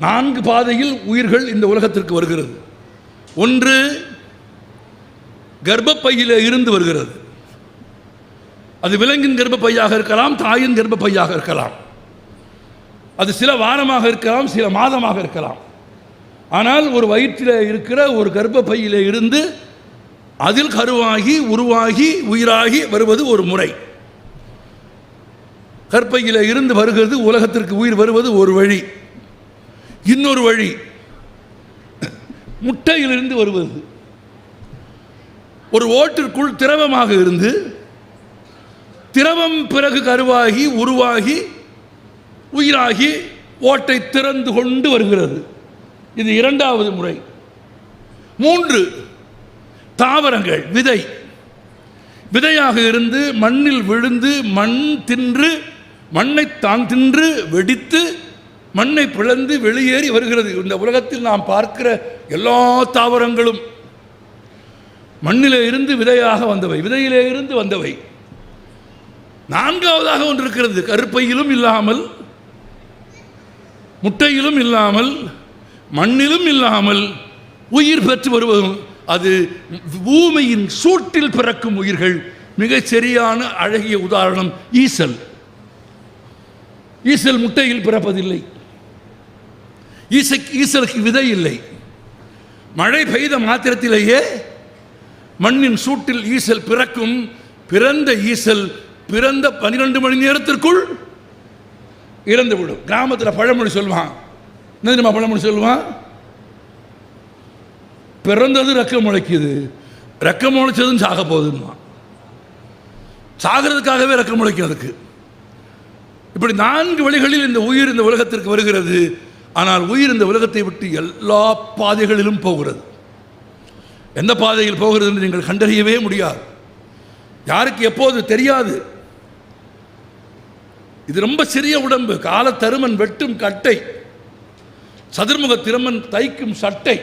நான்கு பாதையில் உயிர்கள் இந்த உலகத்திற்கு வருகிறது. ஒன்று கர்ப்பப்பையில் இருந்து வருகிறது. அது விலங்கின் கர்ப்பப்பையாக இருக்கலாம் தாயின் கர்ப்பப்பையாக இருக்கலாம். அது சில வாரமாக இருக்கலாம் சில மாதமாக இருக்கலாம். ஆனால் ஒரு வயிற்றில் இருக்கிற ஒரு கர்ப்பப்பையில் இருந்து அதில் கருவாகி உருவாகி உயிராகி வருவது ஒரு முறை. கற்பையில் இருந்து வருகிறது உலகத்திற்கு உயிர் வருவது ஒரு வழி. இன்னொரு வழி. முட்டையிலிருந்து வருவது. ஒரு ஓட்டிற்குள் திரவமாக இருந்து திரவம் பிறகு கருவாகி உருவாகி உயிராகி ஓட்டை திறந்து கொண்டு வருகிறது. இது இரண்டாவது முறை. மூன்று தாவரங்கள் விதை. விதையாக இருந்து மண்ணில் விழுந்து மண் தின்று மண்ணை தான் தின்று வெடித்து மண்ணை பிளந்து வெளியேறி வருகிறது. இந்த உலகத்தில் நாம் பார்க்கிற எல்லா தாவரங்களும் மண்ணிலே இருந்து விதையாக வந்தவை விதையிலே இருந்து வந்தவை. நான்காவதாக ஒன்று இருக்கிறது. கருப்பையிலும் இல்லாமல் முட்டையிலும் இல்லாமல் மண்ணிலும் இல்லாமல் உயிர் பெற்று வருவதும் அது பூமியின் சூட்டில் பிறக்கும் உயிர்கள். மிகச் சரியான அழகிய உதாரணம் ஈசல். ஈசல் முட்டையில் பிறப்பதில்லை. ஈசை ஈசலுக்கு விதை இல்லை மழை பெய்த மாத்திரத்திலேயே மண்ணின் சூட்டில் ஈசல் பிறக்கும். பிறந்த ஈசல் பிறந்த பன்னிரண்டு மணி நேரத்திற்குள் இறந்து விடும் கிராமத்தில் பழமொழி சொல்லுவான். என்ன தெரியுமா பழமொழி சொல்லுவான்? பிறந்தது ரக்கம் முளைக்குது. ரக்கம் முளைச்சதும் சாக போகுதுன்னு சாகிறதுக்காகவே ரக்கம் முளைக்கும் அதுக்கு. இப்படி நான்கு வழிகளில் இந்த உயிர் இந்த உலகத்திற்கு வருகிறது. ஆனால் உயிர் இந்த உலகத்தை விட்டு எல்லா பாதைகளிலும் போகிறது. எந்த பாதையில் போகிறது என்று நீங்கள் கண்டறியவே முடியாது. யாருக்கு எப்போது தெரியாது? இது ரொம்ப சிறிய உடம்பு. காலத்தருமன் வெட்டும் கட்டை. சதுர்முக திருமன் தைக்கும் சட்டை.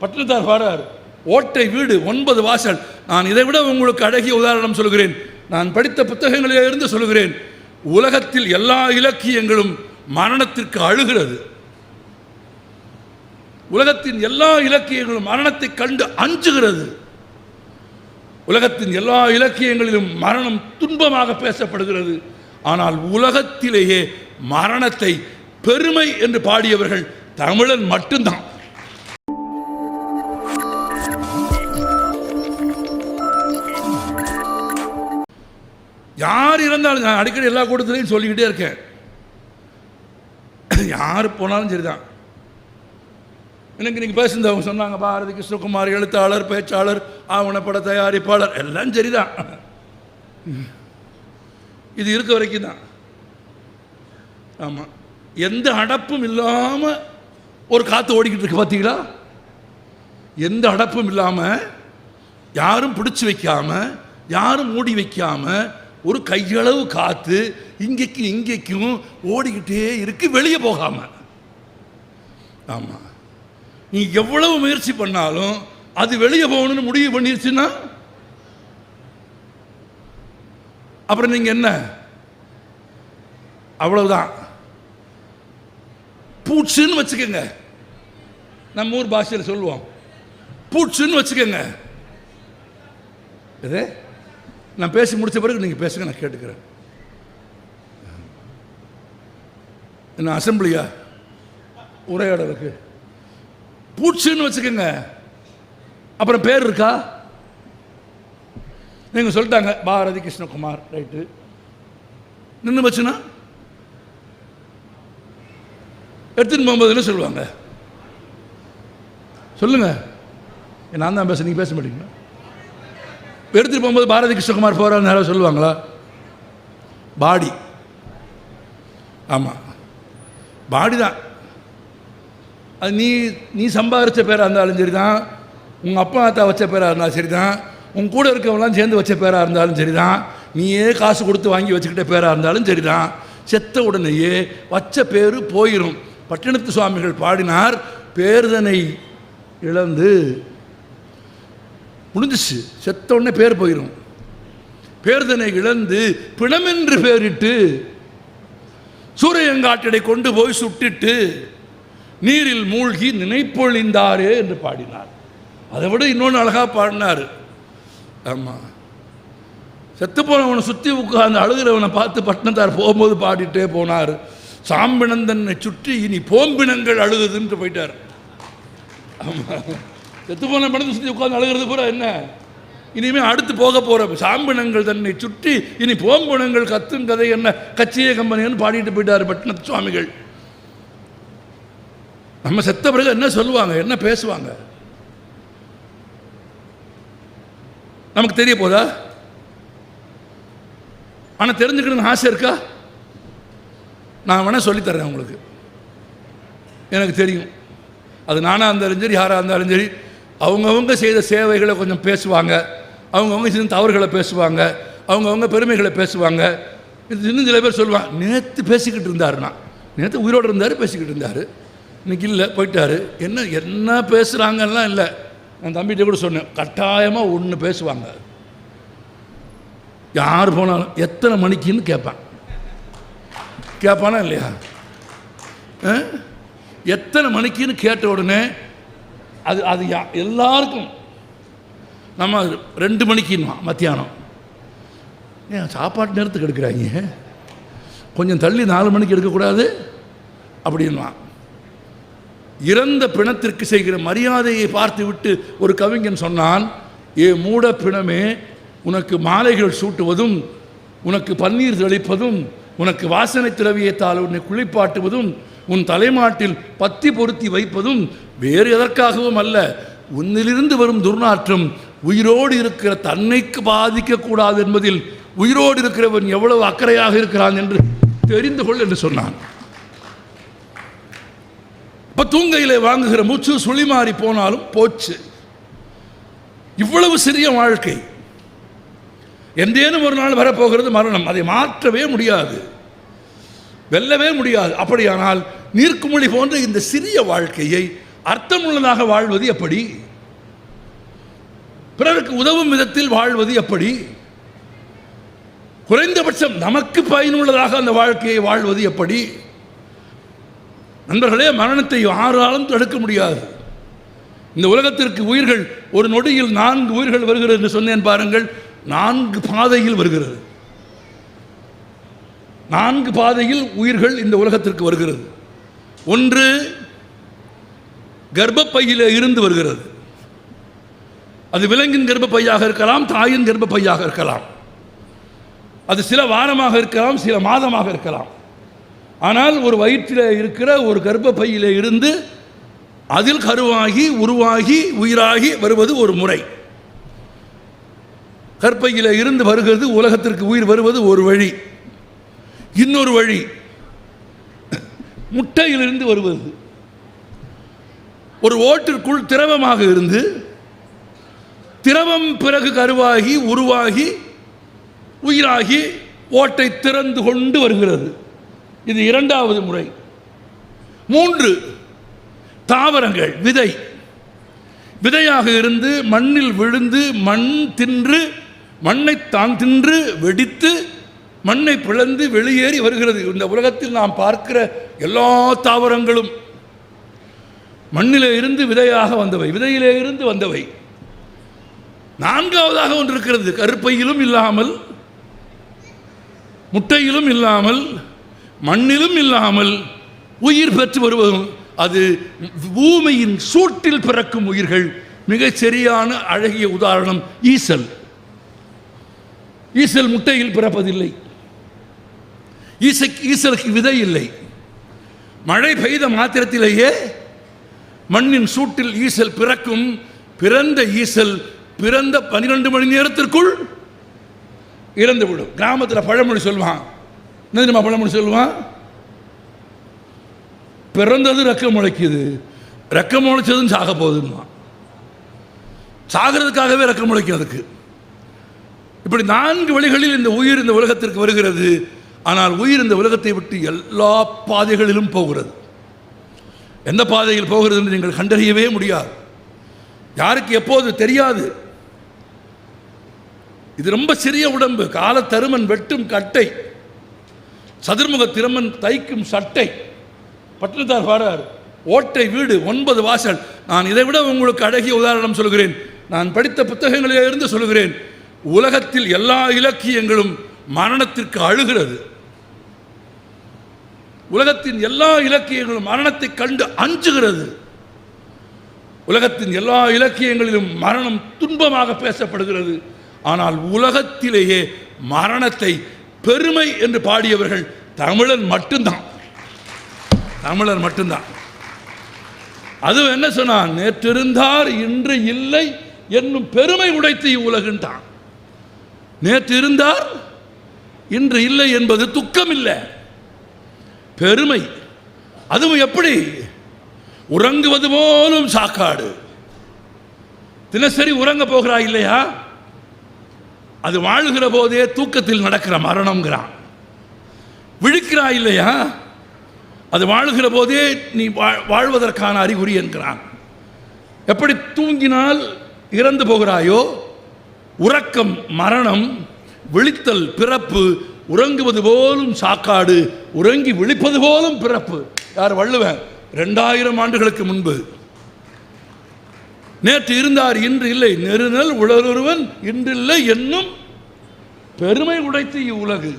பட்டினத்தார் பாடார் ஓட்டை வீடு ஒன்பது வாசல். நான் இதை விட உங்களுக்கு அழகிய உதாரணம் சொல்கிறேன். நான் படித்த புத்தகங்களிலிருந்து சொல்கிறேன். உலகத்தில் எல்லா இலக்கியங்களும் மரணத்திற்கு அழுகிறது. உலகத்தின் எல்லா இலக்கியங்களும் மரணத்தை கண்டு அஞ்சுகிறது. உலகத்தின் எல்லா இலக்கியங்களிலும் மரணம் துன்பமாக பேசப்படுகிறது. ஆனால் உலகத்திலேயே மரணத்தை பெருமை என்று பாடியவர்கள் தமிழன் மட்டும்தான். யார் இருந்தாலும் நான் அடிக்கடி எல்லா கூட்டத்திலையும் சொல்லிக்கிட்டே இருக்கேன். யார் போனாலும் சரிதான். எனக்கு நீங்கள் அவங்க சொன்னாங்க பாரதி கிருஷ்ணகுமார் எழுத்தாளர் பேச்சாளர் ஆவணப்பட தயாரிப்பாளர் எல்லாம் சரிதான். இது இருக்க வரைக்கும் தான். ஆமாம் எந்த அடப்பும் இல்லாமல் ஒரு காற்று ஓடிக்கிட்டு இருக்கு பார்த்தீங்களா எந்த அடப்பும் இல்லாமல் யாரும் பிடிச்சி வைக்காமல் யாரும் மூடி வைக்காமல் ஒரு கையளவு காற்று இங்கேக்கும் இங்கேக்கும் ஓடிக்கிட்டே இருக்கு வெளியே போகாமல் ஆமாம் நீ எவ்வளவு முயற்சி பண்ணாலும் அது வெளியே போகணும்னு முடிவு பண்ணிருச்சுன்னா? அப்புறம் நீங்கள் என்ன? அவ்வளவுதான். பூச்சுன்னு வச்சுக்கோங்க. நம்ம ஊர் பாஷையில் சொல்லுவோம். பூச்சுன்னு வச்சுக்கோங்க. இது? நான் பேசி முடிச்ச பிறகு நீங்கள் பேசுங்க நான் கேட்டுக்கிறேன். என்ன அசம்பிளியா? உரையாடலுக்கு. பூச்சுன்னு வச்சுக்கோங்க. அப்புறம் பேர் இருக்கா? நீங்கள் சொல்லிட்டாங்க பாரதி கிருஷ்ணகுமார் ரைட்டு நின்று வச்சுனா எடுத்துன்னு போகும்போது என்ன சொல்லுவாங்க? சொல்லுங்க. நான் தான் பேச நீங்கள் பேச மாட்டீங்களா? எடுத்துட்டு போகும்போது பாரதி கிருஷ்ணகுமார் போகிறான்னு யாராவது சொல்லுவாங்களா? பாடி. ஆமாம் பாடி தான் அது நீ நீ சம்பாதிச்ச பேராக இருந்தாலும் சரி தான் உங்கள் அப்பா அத்தா வச்ச பேராக இருந்தாலும் சரி தான் உன் கூட இருக்கவங்களாம் சேர்ந்து வச்ச பேராக இருந்தாலும் சரி தான் நீயே காசு கொடுத்து வாங்கி வச்சுக்கிட்ட பேராக இருந்தாலும் சரி தான் செத்த உடனேயே வச்ச பேர் போயிடும் பட்டினத்து சுவாமிகள் பாடினார் பேர்தனை இழந்து. முடிஞ்சிச்சு. செத்த உடனே பேர் போயிடும் பேர்தனை இழந்து பிணமென்று பேரிட்டு சூரியங்காட்டடை கொண்டு போய் சுட்டிட்டு நீரில் மூழ்கி நினைப்பொழிந்தாரே என்று பாடினார். அதை விட இன்னொன்று அழகாக பாடினார். ஆமாம் செத்து போனவனை சுற்றி உட்கார்ந்து அழுகிறவனை பார்த்து பட்டினத்தார் போகும்போது பாடிட்டே போனார். சாம்பினந்தனை சுற்றி இனி போம்பினங்கள் அழுகுதுன்ட்டு போயிட்டார். ஆமாம் செத்து போன படத்தை சுற்றி உட்கார்ந்து அழுகிறது பூரா என்ன? இனிமே அடுத்து போக போகிற சாம்பிணங்கள் தன்னை சுற்றி இனி போம்பினங்கள் கத்தும் கதை என்ன? கச்சிய கம்பெனின்னு பாடிட்டு போயிட்டார் பட்டினத்து சுவாமிகள்? நம்ம செத்த பிறகு என்ன சொல்லுவாங்க? என்ன பேசுவாங்க? நமக்கு தெரிய போதா? ஆனால் தெரிஞ்சுக்கணும்னு ஆசை இருக்கா? நான் வேணால் சொல்லித்தரேன் உங்களுக்கு. எனக்கு தெரியும். அது நானாக இருந்தாலும் சரி யாராக இருந்தாலும் சரி அவங்கவுங்க செய்த சேவைகளை கொஞ்சம் பேசுவாங்க. அவங்கவுங்க செய்த தவறுகளை பேசுவாங்க. அவங்கவுங்க பெருமைகளை பேசுவாங்க. இது இன்னும் சில பேர் சொல்லுவாங்க நேற்று பேசிக்கிட்டு இருந்தாருன்னா நேற்று உயிரோடு இருந்தார் பேசிக்கிட்டு இருந்தார். இன்னைக்கு இல்லை போயிட்டாரு. என்ன என்ன பேசுகிறாங்கலாம் இல்லை. நான் தம்பிகிட்ட கூட சொன்னேன். கட்டாயமாக ஒன்று பேசுவாங்க. யார் போனாலும் எத்தனை மணிக்குன்னு கேட்பேன். கேட்பானா இல்லையா? எத்தனை மணிக்குன்னு கேட்ட உடனே அது அது யா- எல்லாருக்கும் நம்ம ரெண்டு மணிக்குன்னுமா மத்தியானம். ஏன் சாப்பாட்டு நேரத்துக்கு எடுக்கிறாங்க? கொஞ்சம் தள்ளி நாலு மணிக்கு எடுக்கக்கூடாது? அப்படின்வான் இறந்த பிணத்திற்கு செய்கிற மரியாதையை பார்த்து விட்டு ஒரு கவிஞன் சொன்னான் ஏ மூட பிணமே உனக்கு மாலைகள் சூட்டுவதும் உனக்கு பன்னீர் தெளிப்பதும் உனக்கு வாசனை திரவியத்தால் உன்னை குளிப்பாட்டுவதும் உன் தலைமாட்டில் பத்தி பொருத்தி வைப்பதும் வேறு எதற்காகவும் அல்ல. உன்னிலிருந்து வரும் துர்நாற்றம் உயிரோடு இருக்கிற தன்னைக்கு பாதிக்கக்கூடாது என்பதில் உயிரோடு இருக்கிறவன் எவ்வளவு அக்கறையாக இருக்கிறான் என்று தெரிந்து கொள் என்று சொன்னான். அப்போ தூங்கையிலே வாங்குகிற மூச்சு சுழிமாறி போனாலும் போச்சு. இவ்வளவு சிறிய வாழ்க்கை. எந்தேனும் ஒரு நாள் வரப்போகிறது மரணம். அதை மாற்றவே முடியாது. வெல்லவே முடியாது. அப்படியானால் நீர்க்குமொழி போன்ற இந்த சிறிய வாழ்க்கையை அர்த்தமுள்ளதாக வாழ்வது எப்படி? பிறருக்கு உதவும் விதத்தில் வாழ்வது எப்படி? குறைந்தபட்சம் நமக்கு பயனுள்ளதாக அந்த வாழ்க்கையை வாழ்வது எப்படி? நண்பர்களே மரணத்தை யாராலும் தடுக்க முடியாது. இந்த உலகத்திற்கு உயிர்கள் ஒரு நொடியில் நான்கு உயிர்கள் வருகிறது என்று சொன்னேன் பாருங்கள் நான்கு பாதையில் வருகிறது. நான்கு பாதையில் உயிர்கள் இந்த உலகத்திற்கு வருகிறது. ஒன்று கர்ப்பப்பையில் இருந்து வருகிறது. அது விலங்கின் கர்ப்பப்பையாக இருக்கலாம் தாயின் கர்ப்பப்பையாக இருக்கலாம். அது சில வாரமாக இருக்கலாம் சில மாதமாக இருக்கலாம். ஆனால் ஒரு வயிற்றில் இருக்கிற ஒரு கர்ப்பப்பையில் இருந்து அதில் கருவாகி உருவாகி உயிராகி வருவது ஒரு முறை. கற்பையில் இருந்து வருகிறது உலகத்திற்கு உயிர் வருவது ஒரு வழி. இன்னொரு வழி முட்டையிலிருந்து வருவது. ஒரு ஓட்டிற்குள் திரவமாக இருந்து திரவம் பிறகு கருவாகி உருவாகி உயிராகி ஓட்டை திறந்து கொண்டு வருகிறது. இது இரண்டாவது முறை. மூன்று தாவரங்கள் விதை. விதையாக இருந்து மண்ணில் விழுந்து மண் தின்று மண்ணை தான் தின்று வெடித்து மண்ணை பிளந்து வெளியேறி வருகிறது. இந்த உலகத்தில் நாம் பார்க்கிற எல்லா தாவரங்களும் மண்ணிலே இருந்து விதையாக வந்தவை விதையிலே இருந்து வந்தவை. நான்காவதாக ஒன்று இருக்கிறது கருப்பையிலும் இல்லாமல் முட்டையிலும் இல்லாமல் மண்ணிலும் இல்லாமல் உயிர் பெற்று வருவதும் அது பூமியின் சூட்டில் பிறக்கும் உயிர்கள். மிகச் சரியான அழகிய உதாரணம் ஈசல். ஈசல் முட்டையில் பிறப்பதில்லை. ஈசை ஈசலுக்கு விதை இல்லை. மழை பெய்த மாத்திரத்திலேயே மண்ணின் சூட்டில் ஈசல் பிறக்கும். பிறந்த ஈசல் பிறந்த பன்னிரண்டு மணி நேரத்திற்குள் இறந்து விடும் கிராமத்தில் பழமொழி சொல்வான் என்ன தெரியுமா பழமொழி சொல்லுவான்? பிறந்தது ரக்கம் முளைக்குது. ரக்கம் முளைச்சதும் சாக போகுதுன்னா சாகிறதுக்காகவே ரக்கம் முளைக்கும் அதுக்கு. இப்படி நான்கு வழிகளில் இந்த உயிர் இந்த உலகத்திற்கு வருகிறது. ஆனால் உயிர் இந்த உலகத்தை விட்டு எல்லா பாதைகளிலும் போகிறது. எந்த பாதையில் போகிறது என்று நீங்கள் கண்டறியவே முடியாது. யாருக்கு எப்போது தெரியாது. இது ரொம்ப சிறிய உடம்பு. காலத்தருமன் வெட்டும் கட்டை. சதுர்முக திருமன் தைக்கும் சட்டை. பட்டினத்தார் பாடுறார் ஓட்டை வீடு ஒன்பது வாசல். நான் இதை விட உங்களுக்கு அழகிய உதாரணம் சொல்கிறேன். நான் படித்த புத்தகங்களிலே இருந்து சொல்கிறேன். உலகத்தில் எல்லா இலக்கியங்களும் மரணத்திற்கு அழுகிறது. உலகத்தின் எல்லா இலக்கியங்களும் மரணத்தை கண்டு அஞ்சுகிறது. உலகத்தின் எல்லா இலக்கியங்களிலும் மரணம் துன்பமாக பேசப்படுகிறது. ஆனால் உலகத்திலேயே மரணத்தை பெருமை என்று பாடியவர்கள் தமிழன் மட்டும்தான். தமிழர் மட்டும்தான். அதுவும் என்ன சொன்னான்? நேற்றிருந்தார் இன்று இல்லை என்னும் பெருமை உடைத்து இவ்வுலகின்றான். நேற்று இருந்தார் இன்று இல்லை என்பது துக்கம் இல்லை பெருமை. அதுவும் எப்படி? உறங்குவது போலும் சாக்காடு. தினசரி உறங்க போகிறாய் இல்லையா? அது வாழுகிற போதே தூக்கத்தில் நடக்கிற மரணம்ங்கிறான். விழிக்கிறாய் இல்லையா? அது வாழுகிற போதே நீ வாழ்வதற்கான அறிகுறி என்கிறான். எப்படி தூங்கினால் இறந்து போகிறாயோ? உறக்கம் மரணம் விழித்தல் பிறப்பு உறங்குவது போலும் சாக்காடு உறங்கி விழிப்பது போலும் பிறப்பு. யார் வள்ளுவன்? ரெண்டாயிரம் ஆண்டுகளுக்கு முன்பு நேற்று இருந்தார் இன்று இல்லை. நெருநல் உழலொருவன் இன்றில்லை என்னும் பெருமை உடைத்து இவ்வுலகு.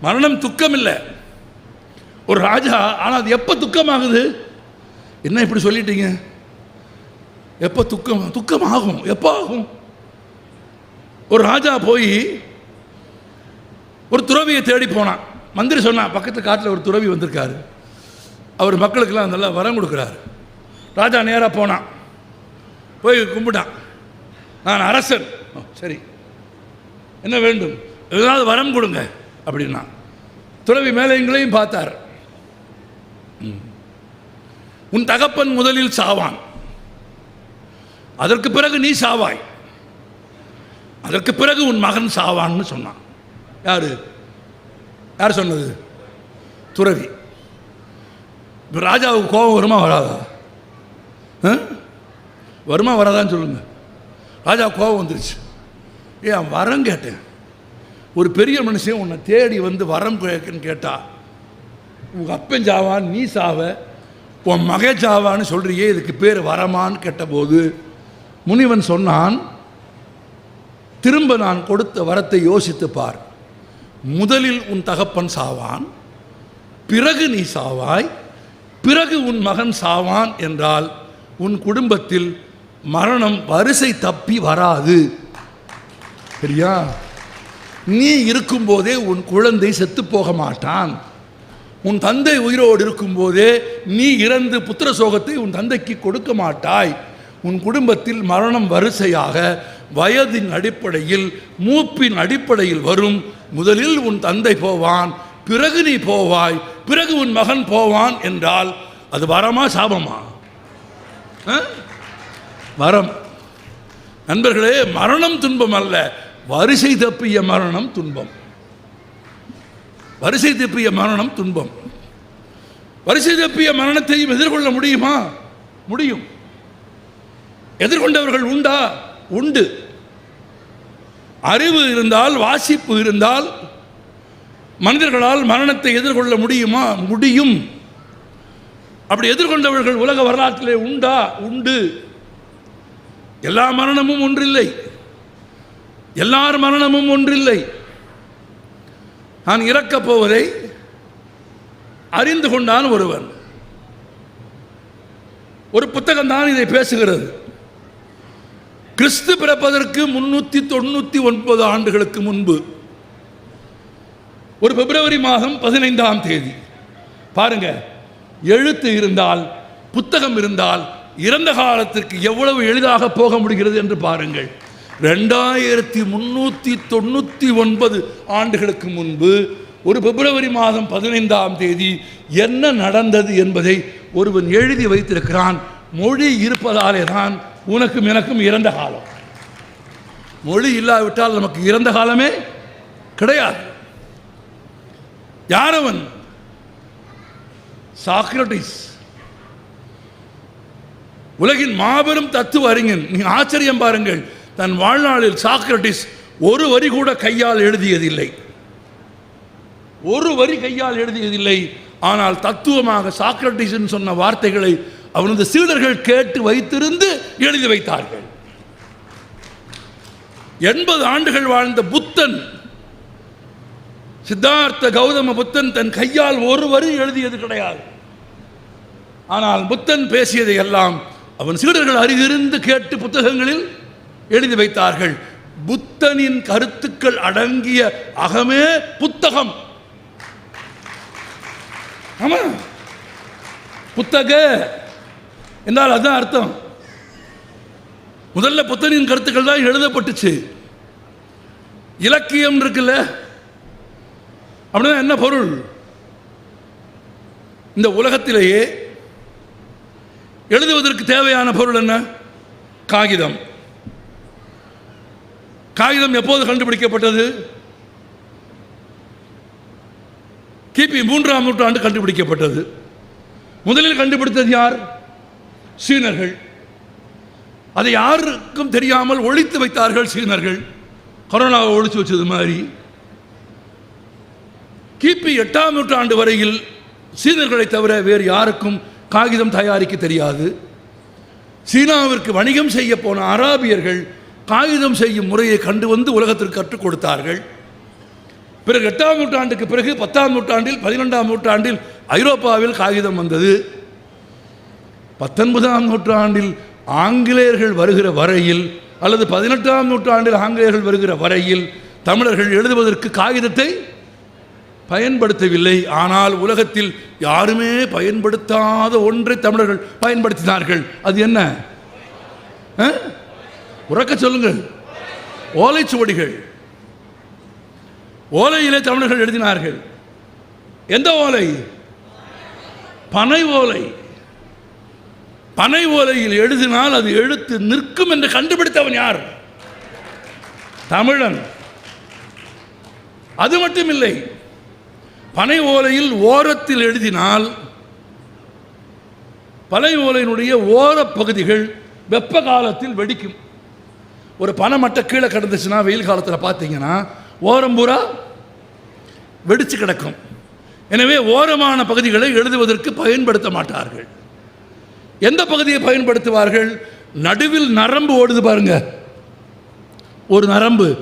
மரணம் துக்கம் இல்லை ஒரு ராஜா ஆனால் அது எப்போ துக்கமாகுது? என்ன இப்படி சொல்லிட்டீங்க? எப்போ துக்கம் துக்கம் ஆகும் எப்போ ஆகும் ஒரு ராஜா போய் ஒரு துறவியை தேடி போனான். மந்திரி சொன்னான் பக்கத்து காட்டில் ஒரு துறவி வந்திருக்காரு. அவர் மக்களுக்கெல்லாம் நல்லா வரம் கொடுக்குறாரு. ராஜா நேராக போனான். போய் கும்பிட்டான். நான் அரசன். "ஓ, சரி. என்ன வேண்டும்? ஏதாவது வரம் கொடுங்க அப்படின்னா. துறவி மேலே எங்களையும் பார்த்தார். ம். உன் தகப்பன் முதலில் சாவான். அதற்கு பிறகு நீ சாவாய். அதற்கு பிறகு உன் மகன் சாவான்னு சொன்னான். யார்? யார் சொன்னது? துறவி. ராஜாவுக்கு கோபம் வருமா வராதா? ஆ? வருமா வராதான்னு சொல்லுங்க. ராஜா கோபம் வந்துருச்சு. ஏன் வரம் கேட்டேன். ஒரு பெரிய மனுஷன் உன்னை தேடி வந்து வரம் கேட்குன்னு கேட்டா உங்கள் அப்பன் சாவான் நீ சாவ உன் மகை சாவான்னு சொல்கிறியே இதுக்கு பேர் வரமான்னு கேட்டபோது முனிவன் சொன்னான் திரும்ப நான் கொடுத்த வரத்தை யோசித்து பார். முதலில் உன் தகப்பன் சாவான் பிறகு நீ சாவாய் பிறகு உன் மகன் சாவான் என்றால் உன் குடும்பத்தில் மரணம் வரிசை தப்பி வராது. சரியா? நீ இருக்கும்போதே உன் குழந்தை செத்து போக மாட்டான். உன் தந்தை உயிரோடு இருக்கும்போதே நீ இறந்து புத்திர சோகத்தை உன் தந்தைக்கு கொடுக்க மாட்டாய். உன் குடும்பத்தில் மரணம் வரிசையாக வயதின் அடிப்படையில் மூப்பின் அடிப்படையில் வரும். முதலில் உன் தந்தை போவான் பிறகு நீ போவாய் பிறகு உன் மகன் போவான் என்றால் அது வரமா சாபமா? ஆ? வரம். நண்பர்களே மரணம் துன்பம் அல்ல. வரிசை தப்பிய மரணம் துன்பம். வரிசை தப்பிய மரணம் துன்பம். வரிசை தப்பிய மரணத்தையும் எதிர்கொள்ள முடியுமா? முடியும். எதிர்கொண்டவர்கள் உண்டா? உண்டு. அறிவு இருந்தால் வாசிப்பு இருந்தால் மனிதர்களால் மரணத்தை எதிர்கொள்ள முடியுமா? முடியும். அப்படி எதிர்கொண்டவர்கள் உலக வரலாற்றிலே உண்டா? உண்டு. எல்லா மரணமும் ஒன்றில்லை. எல்லார் மரணமும் ஒன்றில்லை. நான் இறக்கப் போவதை அறிந்து கொண்டான் ஒருவன். ஒரு புத்தகம் தான் இதை பேசுகிறது. கிறிஸ்து பிறப்பதற்கு முன்னூற்றி தொண்ணூற்றி ஒன்பது ஆண்டுகளுக்கு முன்பு ஒரு பிப்ரவரி மாதம் பதினைந்தாம் தேதி பாருங்க எழுத்து இருந்தால் புத்தகம் இருந்தால் இறந்த காலத்திற்கு எவ்வளவு எளிதாக போக முடிகிறது என்று பாருங்கள். ரெண்டாயிரத்தி முன்னூற்றி தொண்ணூற்றி ஒன்பது ஆண்டுகளுக்கு முன்பு ஒரு பிப்ரவரி மாதம் பதினைந்தாம் தேதி என்ன நடந்தது என்பதை ஒருவன் எழுதி வைத்திருக்கிறான். மொழி இருப்பதாலே தான் உனக்கும் எனக்கும் இறந்த காலம். மொழி இல்லாவிட்டால் நமக்கு இறந்த காலமே கிடையாது. யாரவன் சாக்ரட்டிஸ் உலகின் மாபெரும் தத்துவ அறிஞன் நீ ஆச்சரியம் பாருங்கள் தன் வாழ்நாளில் சாக்ரட்டிஸ் ஒரு வரி கூட கையால் எழுதியதில்லை. ஒரு வரி கையால் எழுதியதில்லை ஆனால் தத்துவமாக சாக்ரட்டிஸ்ன்னு சொன்ன வார்த்தைகளை அவனது சீடர்கள் கேட்டு வைத்திருந்து எழுதி வைத்தார்கள். எண்பது ஆண்டுகள் வாழ்ந்த புத்தன் சித்தார்த்த கௌதம புத்தன் தன் கையால் ஒரு வரி எழுதியது கிடையாது. ஆனால் புத்தன் பேசியதை எல்லாம் அவன் சீடர்கள் அருகிருந்து கேட்டு புத்தகங்களில் எழுதி வைத்தார்கள். புத்தனின் கருத்துக்கள் அடங்கிய அகமே புத்தகம். ஆமா. புத்தக என்றால் அதுதான் அர்த்தம். முதல்ல புத்தனின் கருத்துக்கள் தான் எழுதப்பட்டுச்சு. இலக்கியம் இருக்குல்ல. அப்படின்னா என்ன பொருள்? இந்த உலகத்திலேயே எழுதுவதற்கு தேவையான பொருள் என்ன? காகிதம். காகிதம் எப்போது கண்டுபிடிக்கப்பட்டது? கிபி மூன்றாம் நூற்றாண்டு கண்டுபிடிக்கப்பட்டது. முதலில் கண்டுபிடித்தது யார்? சீனர்கள். அதை யாருக்கும் தெரியாமல் ஒழித்து வைத்தார்கள் சீனர்கள். கொரோனாவை ஒழித்து வச்சது மாதிரி. கிபி எட்டாம் நூற்றாண்டு வரையில் சீனர்களை தவிர வேறு யாருக்கும் காகிதம் தயாரிக்க தெரியாது. சீனாவிற்கு வணிகம் செய்ய போன அராபியர்கள் காகிதம் செய்யும் முறையை கண்டு வந்து உலகத்திற்கு கற்றுக் கொடுத்தார்கள். பிறகு எட்டாம் நூற்றாண்டுக்கு பிறகு பத்தாம் நூற்றாண்டில் பதினெண்டாம் நூற்றாண்டில் ஐரோப்பாவில் காகிதம் வந்தது. பத்தொன்பதாம் நூற்றாண்டில் ஆங்கிலேயர்கள் வருகிற வரையில் அல்லது பதினெட்டாம் நூற்றாண்டில் ஆங்கிலேயர்கள் வருகிற வரையில் தமிழர்கள் எழுதுவதற்கு காகிதத்தை பயன்படுத்தவில்லை. ஆனால் உலகத்தில் யாருமே பயன்படுத்தாத ஒன்றை தமிழர்கள் பயன்படுத்தினார்கள். அது என்ன? ஆ? உறக்க சொல்லுங்கள். ஓலைச்சுவடிகள் ஓலையிலே தமிழர்கள் எழுதினார்கள். எந்த ஓலை? பனை ஓலை. பனை ஓலையில் எழுதினால் அது எழுத்து நிற்கும் என்று கண்டுபிடித்தவன் யார்? தமிழன். அது மட்டும் இல்லை பனை ஓலையில் ஓரத்தில் எழுதினால் பனை ஓலையினுடைய ஓரப் பகுதிகள் வெப்ப காலத்தில் வெடிக்கும். ஒரு பனை மட்டை கீழே கிடந்துச்சுன்னா வெயில் காலத்தில் பார்த்தீங்கன்னா ஓரம் பூரா வெடிச்சு கிடக்கும். எனவே ஓரமான பகுதிகளை எழுதுவதற்கு பயன்படுத்த மாட்டார்கள். எந்த பகுதியை பயன்படுத்துவார்கள்? நடுவில் நரம்பு ஓடுது பாருங்க. ஒரு நரம்பு.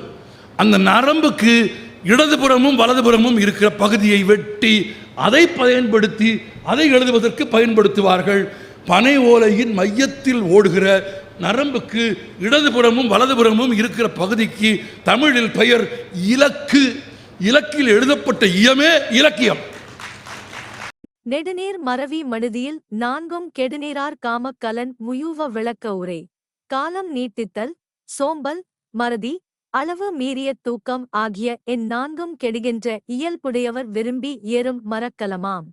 அந்த நரம்புக்கு இடதுபுறமும் வலதுபுறமும் இருக்கிற பகுதியை வெட்டி அதை பயன்படுத்தி அதை எழுதுவதற்கு பயன்படுத்துவார்கள். பனை ஓலையின் மையத்தில் ஓடுகிற நரம்புக்கு இடதுபுறமும் வலதுபுறமும் இருக்கிற பகுதிக்கு தமிழில் பெயர் இலக்கு. இலக்கில் எழுதப்பட்ட இயமே இலக்கியம். நெடுநீர் மறவி மனுதியில் நான்கும் கெடுநீரார் காமக்கலன் முயூவ விளக்க உரை. காலம் நீட்டித்தல் சோம்பல் மறதி அளவு மீறிய தூக்கம் ஆகிய என் நான்கும் கெடுகின்ற இயல்புடையவர் விரும்பி ஏறும் மரக்கலமாம்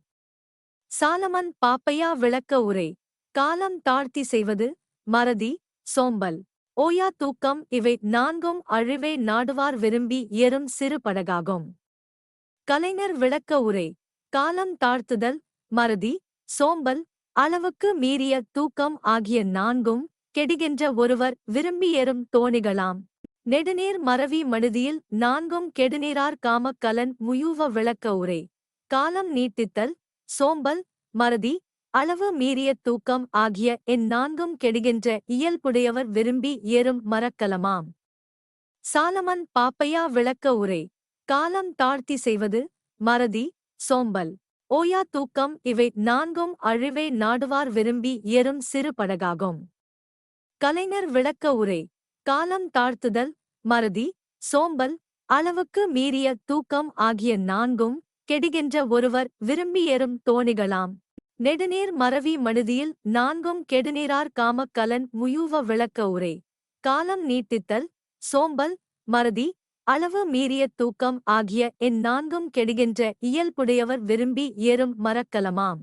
சாலமன் பாப்பையா விளக்க உரை. காலம் தாழ்த்தி செய்வது. மறதி. சோம்பல். ஓயா தூக்கம் இவை நான்கும் அழிவை நாடுவார் விரும்பி ஏறும் சிறு படகாகும். கலைஞர் விளக்க உரை. காலம் தாழ்த்துதல். மறதி. சோம்பல். அளவுக்கு மீறிய தூக்கம் ஆகிய நான்கும் கெடுகின்ற ஒருவர் விரும்பியேறும் தோணிகளாம். நெடுநீர் மறவி மனுதியில் நான்கும் கெடுநீரார் காமக் கலன் முயூவ விளக்க உரை. காலம் நீட்டித்தல் சோம்பல் மறதி அளவு மீறிய தூக்கம் ஆகிய என் நான்கும் கெடுகின்ற இயல்புடையவர் விரும்பி ஏறும் மரக்கலமாம் சாலமன் பாப்பையா விளக்க உரை. காலம் தாழ்த்தி செய்வது மறதி சோம்பல். ஓயா தூக்கம் இவை நான்கும் அழிவை நாடுவார் விரும்பி ஏறும் சிறு படகாகும். கலைஞர் விளக்க உரை. காலம் தாழ்த்துதல் மறதி சோம்பல் அளவுக்கு மீறிய தூக்கம் ஆகிய நான்கும் கெடுகின்ற ஒருவர் விரும்பியேறும் தோணிகளாம். நெடுநீர் மறவி மனுதியில் நான்கும் கெடுநீரார் காமக் கலன் முயூவ விளக்க உரை. காலம் நீட்டித்தல் சோம்பல் மறதி அளவு மீறிய தூக்கம் ஆகிய என் நான்கும் கெடுகின்ற இயல்புடையவர் விரும்பி ஏறும் மரக்கலமாம்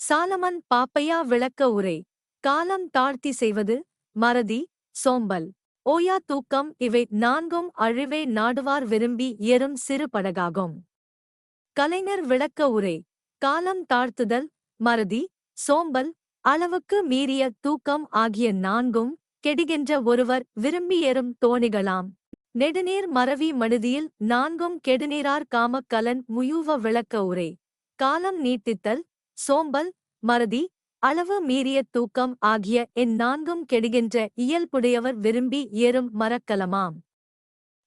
சாலமன் பாப்பையா விளக்க உரை. காலம் தாழ்த்தி செய்வது மறதி சோம்பல். ஓயா தூக்கம் இவை நான்கும் அழிவை நாடுவார் விரும்பி ஏறும் சிறு படகாகும். கலைஞர் விளக்க உரை காலம் தாழ்த்துதல் மறதி சோம்பல் அளவுக்கு மீறிய தூக்கம் ஆகிய நான்கும் கெடுகின்ற ஒருவர் விரும்பியேறும் தோணிகளாம். நெடுநீர் மறவி மடுதியில் நான்கும் கெடுநீரார் காமக்கலன் முயூவ விளக்க உரை காலம் நீட்டித்தல் சோம்பல் மறதி அளவு மீறிய தூக்கம் ஆகிய என் நான்கும் கெடுகின்ற இயல்புடையவர் விரும்பி ஏறும் மரக்கலமாம்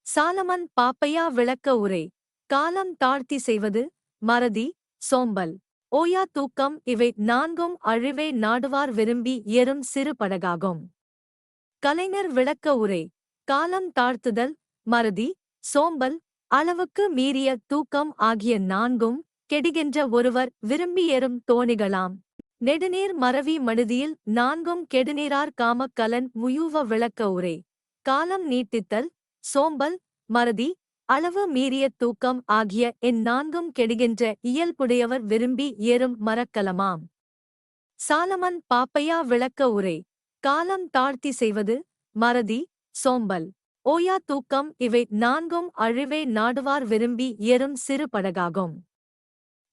சாலமன் பாப்பையா விளக்க உரை. காலம் தாழ்த்தி செய்வது. மறதி. சோம்பல். ஓயா தூக்கம் இவை நான்கும் அழிவை நாடுவார் விரும்பி ஏறும் சிறு படகாகும். கலைஞர் விளக்க உரை. காலம் தாழ்த்துதல். மறதி. சோம்பல். அளவுக்கு மீறிய தூக்கம் ஆகிய நான்கும் கெடுகின்ற ஒருவர் விரும்பி ஏறும் தோணிகளாம். நெடுநீர் மறவி மனுதியில் நான்கும் கெடுநீரார் காமக் கலன் முயூவ விளக்க உரை. காலம் நீட்டித்தல் சோம்பல் மறதி அளவு மீறிய தூக்கம் ஆகிய என் நான்கும் கெடுகின்ற இயல்புடையவர் விரும்பி ஏறும் மரக்கலமாம் சாலமன் பாப்பையா விளக்க உரை. காலம் தாழ்த்தி செய்வது மறதி சோம்பல். ஓயா தூக்கம் இவை நான்கும் அழிவை நாடுவார் விரும்பி ஏறும் சிறு படகாகும்.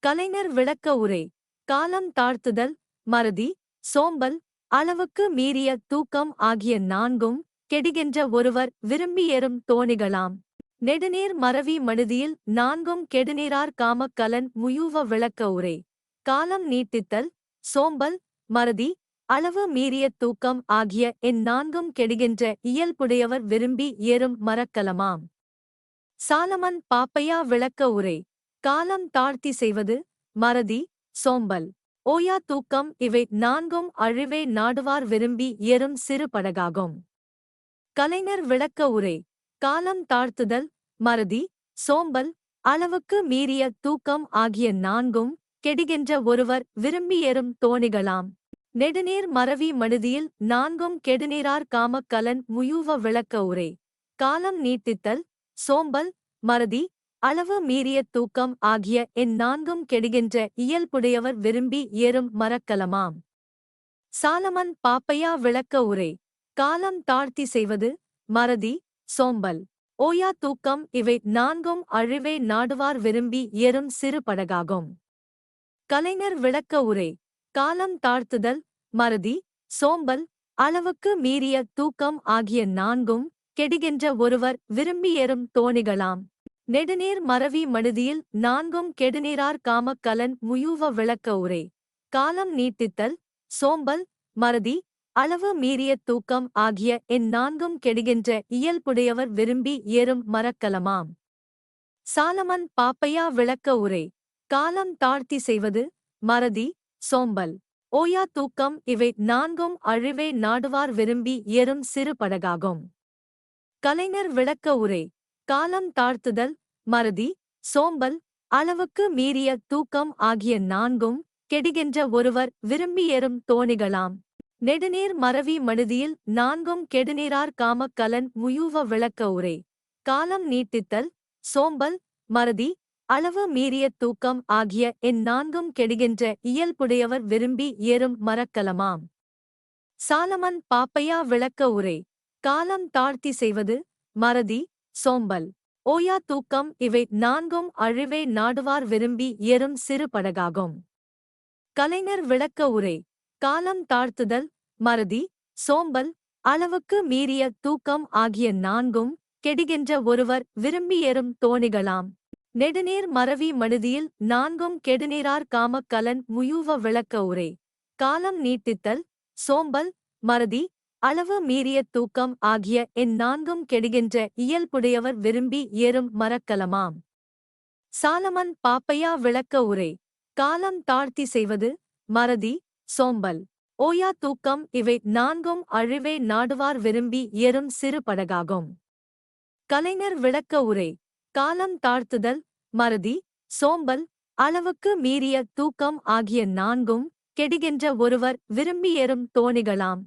கலைஞர் விளக்க உரை. காலம் தாழ்த்துதல் மறதி சோம்பல் அளவுக்கு மீறிய தூக்கம் ஆகிய நான்கும் கெடுகின்ற ஒருவர் விரும்பியேறும் தோணிகளாம். நெடுநீர் மறவி மனுதியில் நான்கும் கெடுநீரார் காமக் கலன் முயூவ விளக்க உரை. காலம் நீட்டித்தல் சோம்பல் மறதி அளவு மீறிய தூக்கம் ஆகிய என் நான்கும் கெடுகின்ற இயல்புடையவர் விரும்பி ஏறும் மரக்கலமாம் சாலமன் பாப்பையா விளக்க உரை. காலம் தாழ்த்தி செய்வது மறதி சோம்பல். ஓயா தூக்கம் இவை நான்கும் அழிவை நாடுவார் விரும்பி ஏறும் சிறு படகாகும். கலைஞர் விளக்க உரை. காலம் தாழ்த்துதல் மறதி சோம்பல் அளவுக்கு மீறிய தூக்கம் ஆகிய நான்கும் கெடுகின்ற ஒருவர் விரும்பி ஏறும் தோணிகளாம். நெடுநீர் மறவி மடுதியில் நான்கும் கெடுநீரார் காமக்கலன் முயூவ விளக்க உரை. காலம் நீட்டித்தல் சோம்பல் மறதி அளவு மீறிய தூக்கம் ஆகிய என் நான்கும் கெடுகின்ற இயல்புடையவர் விரும்பி ஏறும் மரக்கலமாம் சாலமன் பாப்பையா விளக்க உரை. காலம் தாழ்த்தி செய்வது. மறதி. சோம்பல். ஓயா தூக்கம் இவை நான்கும் அழிவை நாடுவார் விரும்பி ஏறும் சிறு படகாகும். கலைஞர் விளக்க உரை. காலம் தாழ்த்துதல். மறதி. சோம்பல். அளவுக்கு மீறிய தூக்கம் ஆகிய நான்கும் கெடுகின்ற ஒருவர் விரும்பி ஏறும் தோணிகளாம். நெடுநீர் மறவி மனுதியில் நான்கும் கெடுநீரார் காமக் கலன் முயூவ விளக்க உரை. காலம் நீட்டித்தல் சோம்பல் மறதி அளவு மீறிய தூக்கம் ஆகிய என் நான்கும் கெடுகின்ற இயல்புடையவர் விரும்பி ஏறும் மரக்கலமாம் சாலமன் பாப்பையா விளக்க உரை. காலம் தாழ்த்தி செய்வது மறதி சோம்பல். ஓயா தூக்கம் இவை நான்கும் அழிவை நாடுவார் விரும்பி ஏறும் சிறு படகாகும். கலைஞர் விளக்க உரை. காலம் தாழ்த்துதல் மறதி சோம்பல் அளவுக்கு மீறிய தூக்கம் ஆகிய நான்கும் கெடுகின்ற ஒருவர் விரும்பியேறும் தோணிகளாம். நெடுநீர் மறவி மனுதியில் நான்கும் கெடுநீரார் காமக் கலன் முயூவ விளக்க உரை. காலம் நீட்டித்தல் சோம்பல் மறதி அளவு மீறிய தூக்கம் ஆகிய என் நான்கும் கெடுகின்ற இயல்புடையவர் விரும்பி ஏறும் மரக்கலமாம் சாலமன் பாப்பையா விளக்க உரை. காலம் தாழ்த்தி செய்வது மறதி சோம்பல். ஓயா தூக்கம் இவை நான்கும் அழிவை நாடுவார் விரும்பி ஏறும் சிறு படகாகும். கலைஞர் விளக்க உரை காலம் தாழ்த்துதல் மறதி சோம்பல் அளவுக்கு மீறிய தூக்கம் ஆகிய நான்கும் கெடுகின்ற ஒருவர் விரும்பி ஏறும் தோணிகளாம். நெடுநீர் மறவி மடுதியில் நான்கும் கெடுநீரார் காமக்கலன் முயூவ விளக்க உரை காலம் நீட்டித்தல் சோம்பல் மறதி அளவு மீறிய தூக்கம் ஆகிய என் நான்கும் கெடுகின்ற இயல்புடையவர் விரும்பி ஏறும் மரக்கலமாம் சாலமன் பாப்பையா விளக்க உரை. காலம் தாழ்த்தி செய்வது. மறதி. சோம்பல். ஓயா தூக்கம் இவை நான்கும் அழிவே நாடுவார் விரும்பி ஏறும் சிறு படகாகும். கலைஞர் விளக்க உரை. காலம் தாழ்த்துதல். மறதி. சோம்பல். அளவுக்கு மீறிய தூக்கம் ஆகிய நான்கும் கெடுகின்ற ஒருவர் விரும்பி ஏறும் தோணிகளாம்.